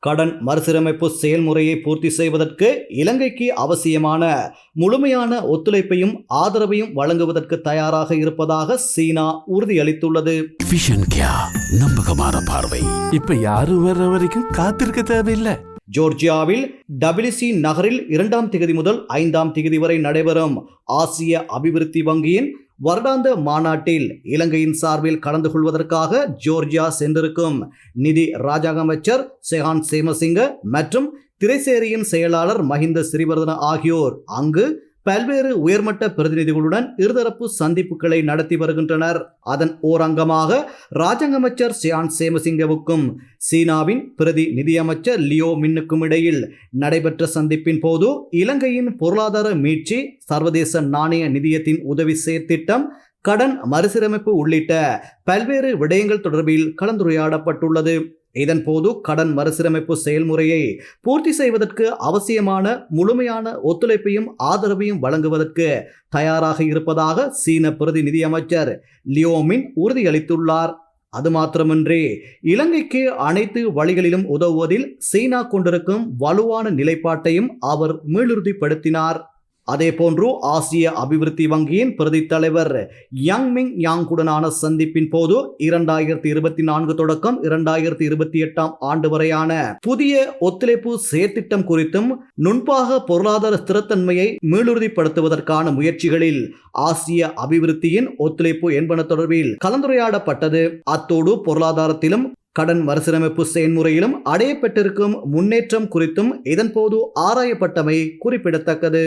கடன் மறுசீரமைப்பு செயல்முறையை பூர்த்தி செய்வதற்கு இலங்கைக்கு அவசியமான முழுமையான ஒத்துழைப்பையும் ஆதரவையும் வழங்குவதற்கு தயாராக இருப்பதாக சீனா உறுதியளித்துள்ளது. நம்பகமான பார்வை. இப்ப யாரும் வர்ற வரைக்கும் காத்திருக்க தேவையில்லை. ஜோர்ஜியாவில் டபிலிசி நகரில் இரண்டாம் திகதி முதல் ஐந்தாம் திகதி வரை நடைபெறும் ஆசிய அபிவிருத்தி வங்கியின் வருடாந்த மாநாட்டில் இலங்கையின் சார்பில் கலந்து கொள்வதற்காக ஜோர்ஜியா சென்றிருக்கும் நிதி ராஜாங்க அமைச்சர் செஹான் சேமசிங்க மற்றும் திரைசேரியின் செயலாளர் மஹிந்த சிறிவர்தன ஆகியோர் அங்கு பல்வேறு உயர்மட்ட பிரதிநிதிகளுடன் இருதரப்பு சந்திப்புகளை நடத்தி வருகின்றனர். அதன் ஓர் அங்கமாக ராஜாங்க அமைச்சர் சியான் சேமசிங்கவுக்கும் சீனாவின் பிரதி நிதியமைச்சர் லியோ மின்னுக்கும் இடையில் நடைபெற்ற சந்திப்பின் போது இலங்கையின் பொருளாதார மீட்சி சர்வதேச நாணய நிதியத்தின் உதவி செயற்திட்டம் கடன் மறுசீரமைப்பு உள்ளிட்ட பல்வேறு விடயங்கள் தொடர்பில் கலந்துரையாடப்பட்டுள்ளது. இதன் போது கடன் மறுசீரமைப்பு செயல்முறையை பூர்த்தி செய்வதற்கு அவசியமான முழுமையான ஒத்துழைப்பையும் ஆதரவையும் வழங்குவதற்கு தயாராக இருப்பதாக சீன பிரதி நிதியமைச்சர் லியோமின் உறுதியளித்துள்ளார். அது மாத்திரமின்றி இலங்கைக்கு அனைத்து வழிகளிலும் உதவுவதில் சீனா கொண்டிருக்கும் வலுவான நிலைப்பாட்டையும் அவர் மீளுறுதிப்படுத்தினார் அதேபோன்று ஆசிய அபிவிருத்தி வங்கியின் பிரதி தலைவர் யங் மிங் யாங்குடனான சந்திப்பின் போது இரண்டாயிரத்தி இருபத்தி நான்கு தொடக்கம் இரண்டாயிரத்தி இருபத்தி எட்டாம் ஆண்டு வரையான புதிய ஒத்துழைப்பு செயற்திட்டம் குறித்தும் நுண்பாக பொருளாதார ஸ்திரத்தன்மையை மீளுறுதிப்படுத்துவதற்கான முயற்சிகளில் ஆசிய அபிவிருத்தியின் ஒத்துழைப்பு என்பன தொடர்பில் கலந்துரையாடப்பட்டது. அத்தோடு பொருளாதாரத்திலும் கடன் மறுசீரமைப்பு செயல்முறையிலும் அடையப்பட்டிருக்கும் முன்னேற்றம் குறித்தும் இதன்போது ஆராயப்பட்டமை குறிப்பிடத்தக்கது.